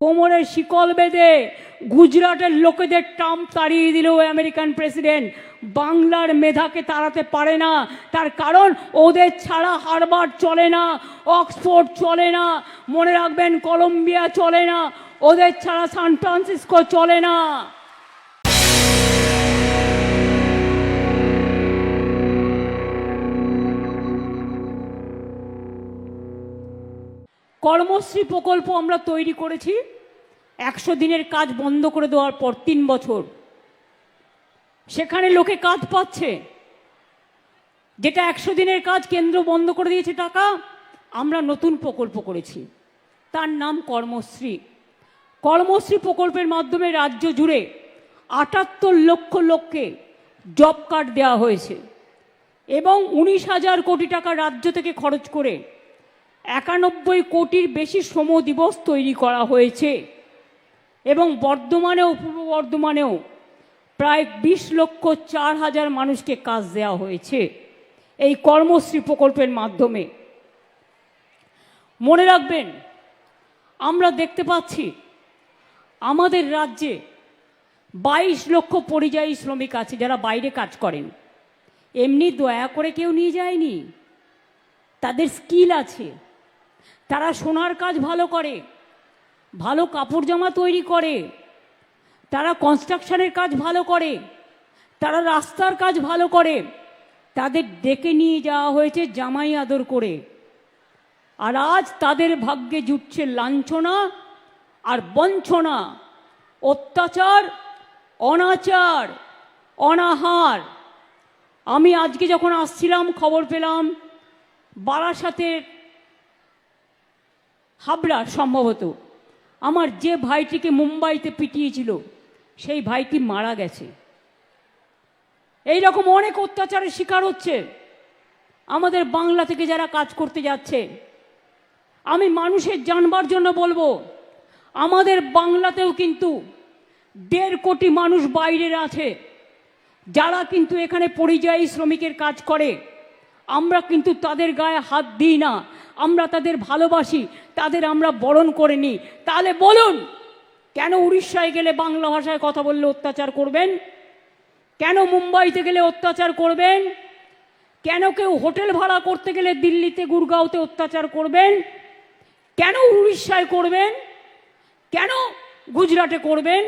কোমরের শিকল বেঁধে গুজরাটের লোকেদের ট্রাম্প তাড়িয়ে দিল ওই আমেরিকান প্রেসিডেন্ট। বাংলার মেধাকে তাড়াতে পারে না। তার কারণ ওদের ছাড়া হারবার চলে না, অক্সফোর্ড চলে না, মনে রাখবেন কলম্বিয়া চলে না, ওদের ছাড়া সান ফ্রান্সিসকো চলে না। কর্মশ্রী প্রকল্প আমরা তৈরি করেছি। একশো দিনের কাজ বন্ধ করে দেওয়ার পর তিন বছর। সেখানে লোকে কাজ পাচ্ছে। যেটা একশো দিনের কাজ কেন্দ্র বন্ধ করে দিয়েছে টাকা, আমরা নতুন প্রকল্প করেছি। তার নাম কর্মশ্রী। কর্মশ্রী প্রকল্পের মাধ্যমে রাজ্য জুড়ে আটাত্তর লক্ষ লোককে জব কার্ড দেওয়া হয়েছে। এবং উনিশ হাজার কোটি টাকা রাজ্য থেকে খরচ করে একানব্বই কোটির বেশি শ্রম দিবস তৈরি করা হয়েছে। এবং বর্ধমানেও, পূর্ব বর্ধমানেও প্রায় বিশ লক্ষ চার হাজার মানুষকে কাজ দেওয়া হয়েছে এই কর্মশ্রী প্রকল্পের মাধ্যমে। মনে রাখবেন, আমরা দেখতে পাচ্ছি আমাদের রাজ্যে বাইশ লক্ষ পরিযায়ী শ্রমিক আছে যারা বাইরে কাজ করেন। এমনি দয়া করে কেউ নিয়ে যায়নি। তাদের স্কিল আছে। তারা সোনার কাজ ভালো করে, ভালো কাপড় জামা তৈরি করে, তারা কনস্ট্রাকশনের কাজ ভালো করে, তারা রাস্তার কাজ ভালো করে, তাদের ডেকে নিয়ে যাওয়া হয়েছে জামাই আদর করে। আর আজ তাদের ভাগ্যে জুটছে লাঞ্ছনা আর বঞ্চনা, অত্যাচার, অনাচার, অনাহার। আমি আজকে যখন আসছিলাম, খবর পেলাম, বারাসাতের হাবড়া সম্ভবত। আমার যে ভাইটিকে মুম্বাইতে পিটিয়েছিল, সেই ভাইটি মারা গেছে। এই রকম অনেক অত্যাচারের শিকার হচ্ছে। আমাদের বাংলা থেকে যারা কাজ করতে যাচ্ছে, আমি মানুষের জানবার জন্য বলব, আমাদের বাংলাতেও কিন্তু দেড় কোটি মানুষ বাইরের আছে, যারা কিন্তু এখানে পরিযায়ী শ্রমিকের কাজ করে। আমরা কিন্তু তাদের গায়ে হাত দিই না। আমরা তাদের ভালোবাসি, তাদের আমরা বরণ করে নিই। তাহলে বলুন, কেন উড়িষ্যায় গেলে বাংলা ভাষায় কথা বললে অত্যাচার করবেন? কেন মুম্বাইতে গেলে অত্যাচার করবেন? কেন কেউ হোটেল ভাড়া করতে গেলে দিল্লিতে, গুরগাঁওতে অত্যাচার করবেন? কেন উড়িষ্যায় করবেন? কেন গুজরাটে করবেন?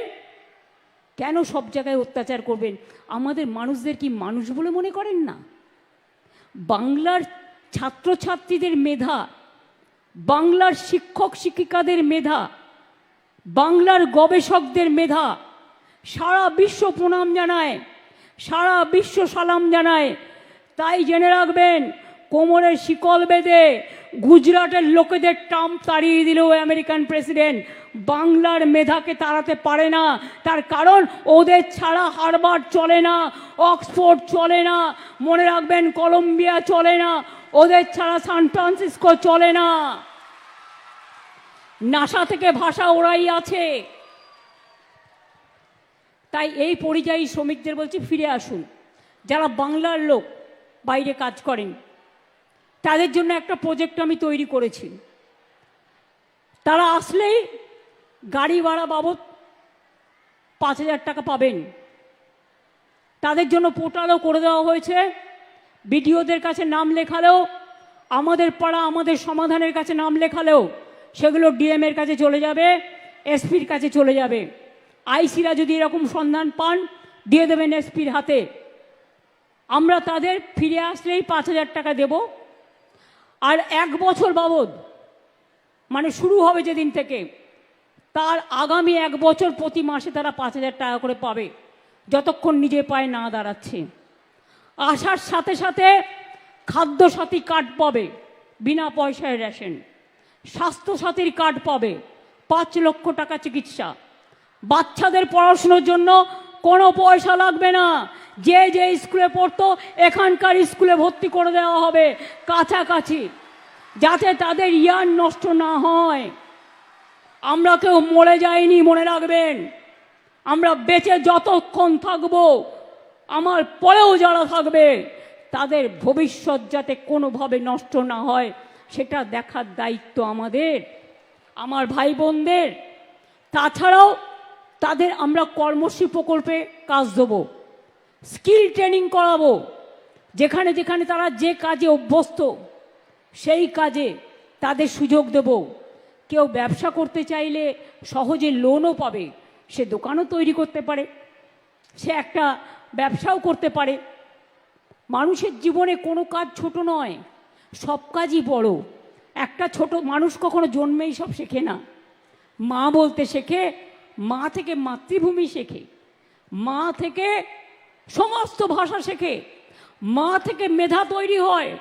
কেন সব জায়গায় অত্যাচার করবেন? আমাদের মানুষদের কি মানুষ বলে মনে করেন না? বাংলার ছাত্রছাত্রীদের মেধা, বাংলার শিক্ষক শিক্ষিকাদের মেধা, বাংলার গবেষকদের মেধা, সারা বিশ্ব প্রণাম জানায়, সারা বিশ্ব সালাম জানায়। তাই জেনে রাখবেন, কোমরের শিকল বেঁধে গুজরাটের লোকেদের ট্রাম্প তাড়িয়ে দিল ওই আমেরিকান প্রেসিডেন্ট বাংলার মেধাকে তাড়াতে পারে না। তার কারণ, ওদের ছাড়া হারবার চলে না, অক্সফোর্ড চলে না, মনে রাখবেন কলম্বিয়া চলে না ওদের ছাড়া সান ফ্রান্সিসকো চলে না। নাসা থেকে ভাষা ওরাই আছে। তাই এই পরিযায়ী শ্রমিকদের বলছি, ফিরে আসুন। যারা বাংলার লোক, বাইরে কাজ করেন, তাদের জন্য একটা প্রজেক্ট আমি তৈরি করেছি। তারা আসলেই গাড়ি ভাড়া বাবদ পাঁচ হাজার টাকা পাবেন। তাদের জন্য পোর্টালও করে দেওয়া হয়েছে। বিডিওদের কাছে নাম লেখালেও, আমাদের পাড়া, আমাদের সমাধানের কাছে নাম লেখালেও, সেগুলো ডিএম এর কাছে চলে যাবে, এসপির কাছে চলে যাবে। আইসিরা যদি এরকম সন্ধান পান, দিয়ে দেবেন এসপির হাতে। আমরা তাদের ফিরে আসলেই পাঁচ হাজার টাকা দেব। আর এক বছর বাবদ মানে শুরু হবে যেদিন থেকে, তার আগামী এক বছর প্রতি মাসে তারা পাঁচ হাজার টাকা করে পাবে, যতক্ষণ নিজে পায়ে না দাঁড়াচ্ছে। আসার সাথে সাথে খাদ্যসাথী কার্ড পাবে, বিনা পয়সায় রেশন স্বাস্থ্যসাথীর কার্ড পাবে, পাঁচ লক্ষ টাকা চিকিৎসা। বাচ্চাদের পড়াশুনোর জন্য কোনো পয়সা লাগবে না। যে যে স্কুলে পড়তো, এখানকার স্কুলে ভর্তি করে দেওয়া হবে, কাছাকাছি। যাতে তাদের ইয়ার নষ্ট না হয়। আমরা কেউ মরে যাইনি, মনে রাখবেন। আমরা বেঁচে যতক্ষণ থাকব আমার পরেও যারা থাকবে, তাদের ভবিষ্যৎ যাতে কোনোভাবে নষ্ট না হয়, সেটা দেখার দায়িত্ব আমাদের। আমার ভাই বোনদের তাছাড়াও তাদের আমরা কর্মশ্রী প্রকল্পে কাজ দেবো, স্কিল ট্রেনিং করাবো। যেখানে যেখানে তারা যে কাজে অভ্যস্ত, সেই কাজে তাদের সুযোগ দেব। কেউ ব্যবসা করতে চাইলে সহজে লোনও পাবে, সে দোকানও তৈরি করতে পারে। সে একটা ব্যবসাও করতে পারে। মানুষের জীবনে কোনো কাজ ছোট নয়, সব কাজই বড়। একটা ছোট মানুষ কখনো জন্মেই সব শেখে না। মা বলতে শেখে, মা থেকে মাতৃভূমি শেখে। মা থেকে সমস্ত ভাষা শেখে। মা থেকে মেধা তৈরি হয়।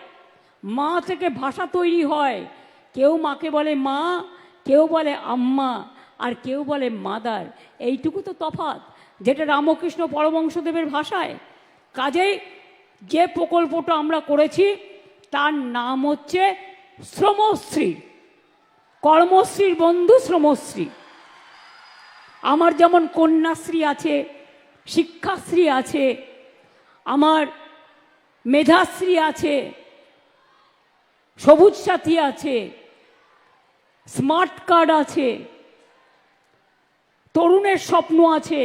মা থেকে ভাষা তৈরি হয়। কেউ মাকে বলে মা, কেউ বলে আম্মা, আর কেউ বলে মাদার। এইটুকু তো তফাৎ। যেটা রামকৃষ্ণ পরমংশদেবের ভাষায়। কাজেই যে প্রকল্পটা আমরা করেছি, তার নাম হচ্ছে শ্রমশ্রী। কর্মশ্রীর বন্ধু শ্রমশ্রী। আমার যেমন কন্যাশ্রী আছে, শিক্ষাশ্রী আছে, আমার মেধাশ্রী আছে, সবুজ সাথী আছে, স্মার্ট কার্ড আছে, তরুণের স্বপ্ন আছে